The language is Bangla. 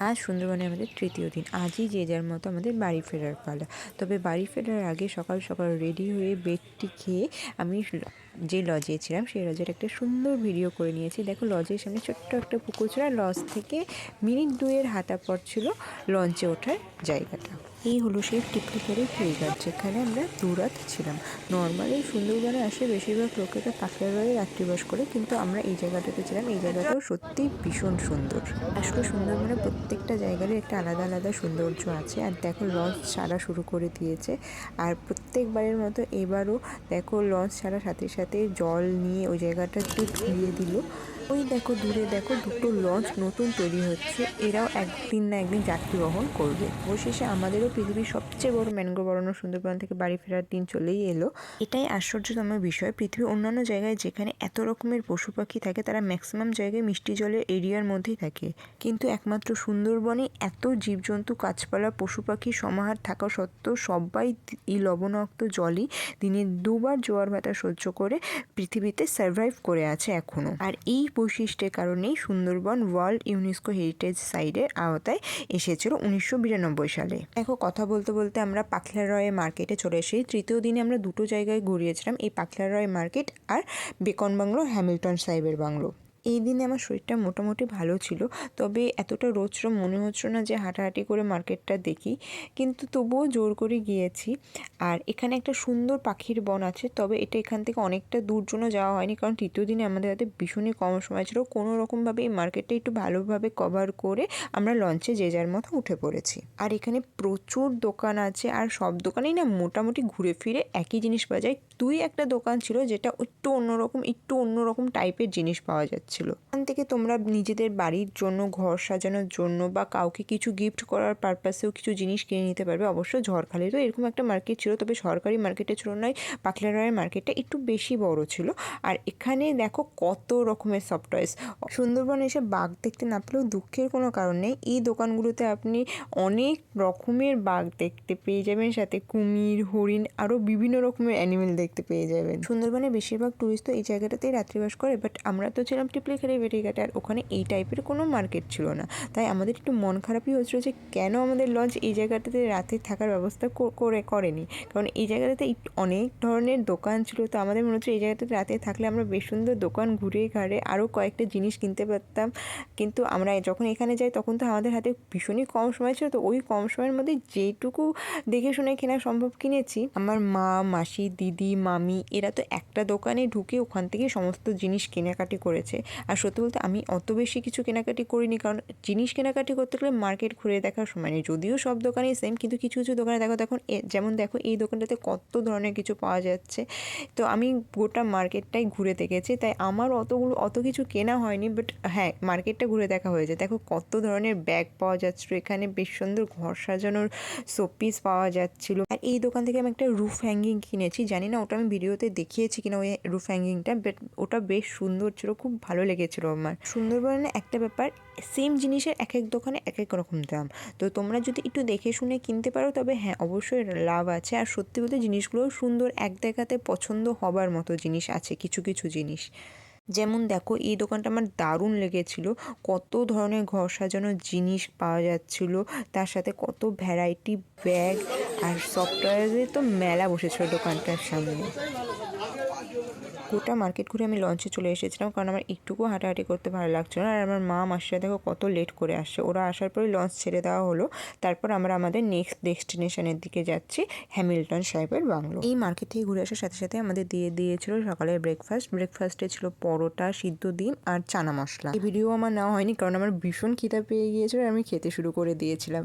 আজ সুন্দরবনে আমাদের তৃতীয় দিন। আজই যে যার মতো আমাদের বাড়ি ফেরার পালা। তবে বাড়ি ফেরার আগে সকাল সকাল রেডি হয়ে বেডটি খেয়ে আমি যে লজে ছিলাম, সেই লজের একটা সুন্দর ভিডিও করে নিয়েছি। দেখো লজের সামনে ছোট্ট একটা পুকুর ছিল লজ থেকে মিনিট দুয়ের হাতা পথ ছিল লঞ্চে ওঠার জায়গাটা। এই হলো সেই টিকলিকারি ফেরিঘাট যেখানে আমরা দুরাত ছিলাম। নর্মালি সুন্দরবনে আসে বেশিরভাগ লোকেরা পাখিয়াগড়ে রাত্রিবাস করে, কিন্তু আমরা এই জায়গাটাতে ছিলাম। এই জায়গাটাও সত্যি ভীষণ সুন্দর। আসলে সুন্দরবনে প্রত্যেকটা জায়গারই একটা আলাদা আলাদা সৌন্দর্য আছে। আর দেখো লঞ্চ ছাড়া শুরু করে দিয়েছে। আর প্রত্যেকবারের মতো এবারও দেখো লঞ্চ ছাড়ার সাথে সাথে জল নিয়ে ওই জায়গাটা একটু ধুয়ে দিল। ওই দেখো দূরে দেখো দুটো লঞ্চ নতুন তৈরি হচ্ছে। এরাও একদিন না একদিন যাত্রী বহন করবে। অবশেষে আমাদেরও পৃথিবীর সবচেয়ে বড় ম্যানগ্রোভ অরণ্য সুন্দরবন থেকে বাড়ি ফেরার দিন চলেই এলো। এটাই আশ্চর্যতম বিষয়। পৃথিবীর অন্যান্য জায়গায় যেখানে এত রকমের পশু পাখি থাকে, তারা ম্যাক্সিমাম জায়গায় মিষ্টি জলের এরিয়ার মধ্যেই থাকে। কিন্তু একমাত্র সুন্দরবনে এত জীবজন্তু, গাছপালা, পশু পাখি সমাহার থাকা সত্ত্বেও সবাই এই লবণাক্ত জলই দিনে দুবার জোয়ার ভাটা সহ্য করে পৃথিবীতে সার্ভাইভ করে আছে এখনও আর এই বৈশিষ্ট্যের কারণেই সুন্দরবন ওয়ার্ল্ড ইউনেস্কো হেরিটেজ সাইডের আওতায় এসেছিল উনিশশো বিরানব্বই সালে। দেখো, কথা বলতে বলতে আমরা পাখলা পাখলারয় মার্কেটে চলে এসেছি। তৃতীয় দিনে আমরা দুটো জায়গায় ঘুরিয়েছিলাম এই পাখলা পাখলারয় মার্কেট আর বেকন বাংলো হ্যামিল্টন সাহেবের বাংলো। এই দিনে আমার শরীরটা মোটামুটি ভালো ছিল। তবে এতটা রোজরম মনে হচ্ছিল না যে হাঁটাহাঁটি করে মার্কেটটা দেখি। কিন্তু তবুও জোর করে গিয়েছি। আর এখানে একটা সুন্দর পাখির বন আছে। তবে এটা এখান থেকে অনেকটা দূর জন্য যাওয়া হয়নি। কারণ তৃতীয় দিনে আমাদের হাতে ভীষণই কম সময় ছিল। কোনো রকমভাবে এই মার্কেটটা একটু ভালোভাবে কভার করে আমরা লঞ্চে যে যার মতো উঠে পড়েছি। আর এখানে প্রচুর দোকান আছে। আর সব দোকানেই না মোটামুটি ঘুরে ফিরে একই জিনিস পাওয়া যায়। দুই একটা দোকান ছিল যেটা একটু অন্যরকম একটু অন্যরকম টাইপের জিনিস পাওয়া যাচ্ছিল। এখান থেকে তোমরা নিজেদের বাড়ির জন্য, ঘর সাজানোর জন্য বা কাউকে কিছু গিফট করার পারপাসেও কিছু জিনিস কিনে নিতে পারবে। অবশ্য ঝড়খালিরও এরকম একটা মার্কেট ছিল, তবে সরকারি মার্কেটের তুলনায় পাখলারয়ের মার্কেটটা একটু বেশি বড় ছিল। আর এখানে দেখো কত রকমের সফট টয়েস সুন্দরবন এসে বাঘ দেখতে না পেলেও দুঃখের কোনো কারণ নেই। এই দোকানগুলোতে আপনি অনেক রকমের বাঘ দেখতে পেয়ে যাবেন, সাথে কুমির, হরিণ আরও বিভিন্ন রকমের অ্যানিমেল দেখতে পেয়ে যাবেন। সুন্দরবনে বেশিরভাগ টুরিস্ট তো এই জায়গাটাতেই রাত্রিবাস করে বাট আমরা তো ছিলাম টিপলিখারি বেটিঘাটে আর ওখানে এই টাইপের কোনো মার্কেট ছিল না। তাই আমাদের একটু মন খারাপই হচ্ছিল যে কেন আমাদের লঞ্চ এই জায়গাটাতে রাতে থাকার ব্যবস্থা করে, করেনি। কারণ এই জায়গাটাতে অনেক ধরনের দোকান ছিল, তো আমাদের মনে হচ্ছে এই জায়গাটাতে রাতে থাকলে আমরা বেশ সুন্দর দোকান ঘুরে, ঘাড়ে আরও কয়েকটা জিনিস কিনতে পারতাম। কিন্তু আমরা যখন এখানে যাই তখন তো আমাদের হাতে ভীষণই কম সময় ছিল, তো ওই কম সময়ের মধ্যে যেটুকু দেখে শুনে কেনা সম্ভব কিনেছি। আমার মা, মাসি, দিদি মামি, এরা তো একটা দোকানে ঢুকে ওখান থেকে সমস্ত জিনিস কেনাকাটি করেছে। আর সত্যি বলতে আমি অত বেশি কিছু কেনাকাটি করিনি, কারণ জিনিস কেনাকাটি করতে গেলে মার্কেট ঘুরে দেখার সময় নেই। যদিও সব দোকানেই সেম কিন্তু কিছু কিছু দোকানে দেখো দেখুন এ- যেমন দেখো এই দোকানটাতে কত ধরনের কিছু পাওয়া যাচ্ছে। তো আমি গোটা মার্কেটটাই ঘুরে দেখেছি, তাই আমার অতগুলো, অত কিছু কেনা হয়নি বাট হ্যাঁ মার্কেটটা ঘুরে দেখা হয়েছে। দেখো কত ধরনের ব্যাগ পাওয়া যাচ্ছিল, এখানে বেশ সুন্দর ঘর সাজানোর শোপিস পাওয়া যাচ্ছিল। আর এই দোকান থেকে আমি একটা রুফ হ্যাঙ্গিং কিনেছি, জানি না ওটা আমি ভিডিওতে দেখিয়েছি কিনা ওই রুফ হ্যাঙ্গিংটা বাট ওটা বেশ সুন্দর ছিল, খুব ভালো লেগেছিল আমার। সুন্দরবনে একটা ব্যাপার সেম জিনিসের এক এক দোকানে এক এক রকম দাম। তো তোমরা যদি একটু দেখে শুনে কিনতে পারো, তবে হ্যাঁ অবশ্যই লাভ আছে। আর সত্যি বলতে জিনিসগুলো সুন্দর, এক দেখাতে পছন্দ হবার মতো জিনিস আছে, কিছু কিছু জিনিস। যেমন দেখো, এই দোকানটা আমার দারুণ লেগেছিল। কত ধরনের ঘর সাজানোর জিনিস পাওয়া যাচ্ছিল, তার সাথে কত ভ্যারাইটি ব্যাগ আর সফটওয়্যারের তো মেলা বসেছিল দোকানটার সামনে। গোটা মার্কেট ঘুরে আমি লঞ্চে চলে এসেছিলাম কারণ আমার একটুকু হাঁটাহাঁটি করতে ভালো লাগছিল না। আর আমার মা মাসিরা দেখো কত লেট করে আসছে। ওরা আসার পরে লঞ্চ ছেড়ে দেওয়া হলো। তারপর আমরা আমাদের নেক্সট ডেস্টিনেশনের দিকে যাচ্ছি হ্যামিল্টন সাহেবের বাংলো। এই মার্কেট থেকে ঘুরে আসার সাথে সাথে আমাদের দিয়ে দিয়েছিল সকালের ব্রেকফাস্ট ব্রেকফাস্টে ছিল পরোটা, সিদ্ধ ডিম আর চানা মশলা। এই ভিডিও আমার নেওয়া হয়নি কারণ আমার ভীষণ খিদা পেয়ে গিয়েছিল আমি খেতে শুরু করে দিয়েছিলাম।